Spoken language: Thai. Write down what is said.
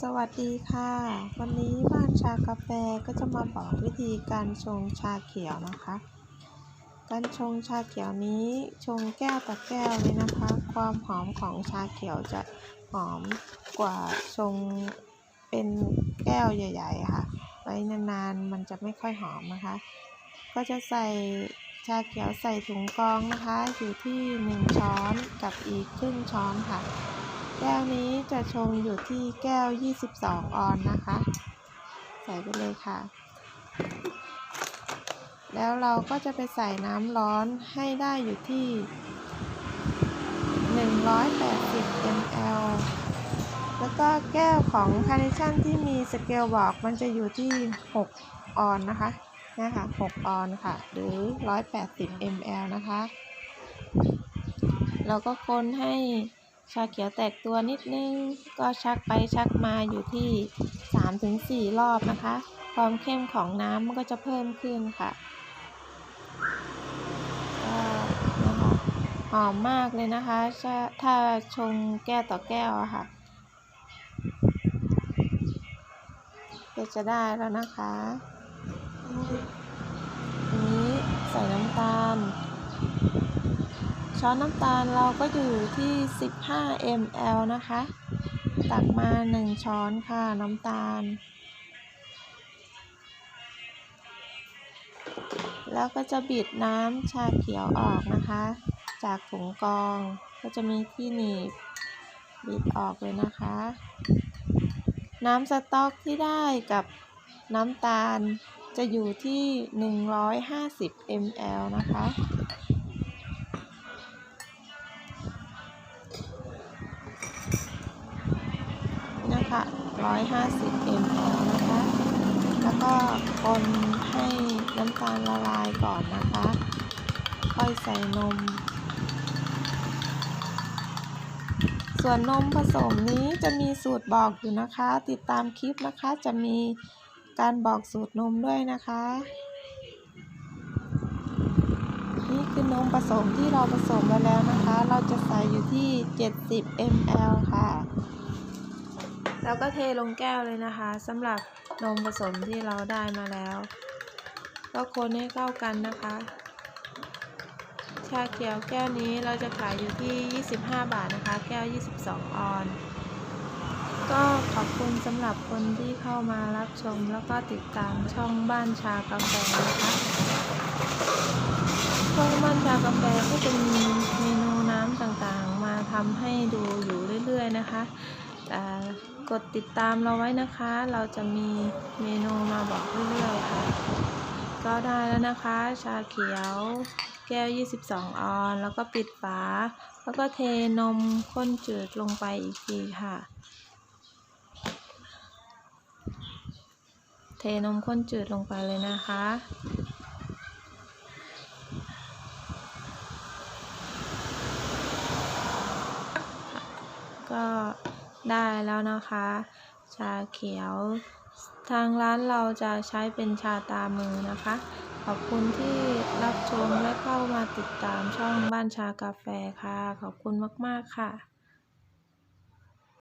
สวัสดีค่ะ วันนี้บ้านชากาแฟก็จะมาบอกวิธีการชงชาเขียวนะคะ การชงชาเขียวนี้ชงแก้วต่อแก้วเลยนะคะ ความหอมของชาเขียวจะหอมกว่าชงเป็นแก้วใหญ่ ๆ ค่ะ ไว้นานๆมันจะไม่ค่อยหอมนะคะ ก็จะใส่ชาเขียวใส่ถุงกรองนะคะ อยู่ที่ 1 ช้อนกับอีกครึ่งช้อนค่ะ แก้วนี้จะชงอยู่ที่แก้ว 22 ออนนะคะ ใส่ไปเลยค่ะ แล้วเราก็จะไปใส่น้ำร้อนให้ได้อยู่ที่ 180 ml แล้วก็แก้วของคาร์เนชั่นที่มีสเกลบอกมันจะอยู่ที่ 6 ออนนะคะนี่ค่ะ6ออนค่ะ หรือ 180 ml นะคะ เราก็คนให้ ชาเขียวแตกตัวนิดนึง ก็ชักไปชักมาอยู่ที่ 3-4 รอบนะคะ ความเข้มของน้ำมันก็จะเพิ่มขึ้นค่ะหอมมากเลยนะคะ ถ้าชงแก้วต่อแก้วค่ะก็จะได้แล้วนะคะนี้ใส่น้ำตาล ช้อนน้ำตาลเราก็อยู่ที่ 15 ml นะคะ ตักมา 1 ช้อนค่ะน้ำตาล แล้วก็จะบิดน้ำชาเขียวออกนะคะ จากถุงกองก็จะมีที่หนีบบิดออกเลยนะคะ น้ำสต๊อกที่ได้กับน้ำตาลจะอยู่ที่ 150 ml นะคะ คะ150 ml นะคะ แล้วก็คนให้น้ำตาลละลายก่อนนะคะ ค่อยใส่นม ส่วนนมผสมนี้จะมีสูตรบอกอยู่นะคะ ติดตามคลิปนะคะ จะมีการบอกสูตรนมด้วยนะคะ นี่คือนมผสมที่เราผสมมาแล้วนะคะ เราจะใส่อยู่ที่ 70 ml ค่ะ แล้วก็เทลงแก้วเลยนะคะสำหรับนมผสมที่เราได้มาแล้ว ก็คนให้เข้ากันนะคะ ชาเขียวแก้วนี้เราจะขายอยู่ที่ 25 บาทนะคะ แก้ว 22 ออน ก็ขอบคุณสำหรับคนที่เข้ามารับชมแล้วก็ติดตามช่องบ้านชากาแฟนะคะช่องบ้านชากาแฟก็จะมีเมนูน้ำต่างๆ มาทำให้ดูอยู่เรื่อยๆนะคะ กดติดตามเราไว้นะคะ เราจะมีเมนูมาบอกเรื่อยๆค่ะ ก็ได้แล้วนะคะ ชาเขียวแก้ว 22 ออน แล้วก็ปิดฝา แล้วก็เทนมข้นจืดลงไปอีกทีค่ะ เทนมข้นจืดลงไปเลยนะคะ ก็ ได้แล้วนะคะ ชาเขียว ทางร้านเราจะใช้เป็นชาตามือนะคะ ขอบคุณที่รับชมและเข้ามาติดตามช่องบ้านชากาแฟค่ะ ขอบคุณมาก ๆ ค่ะ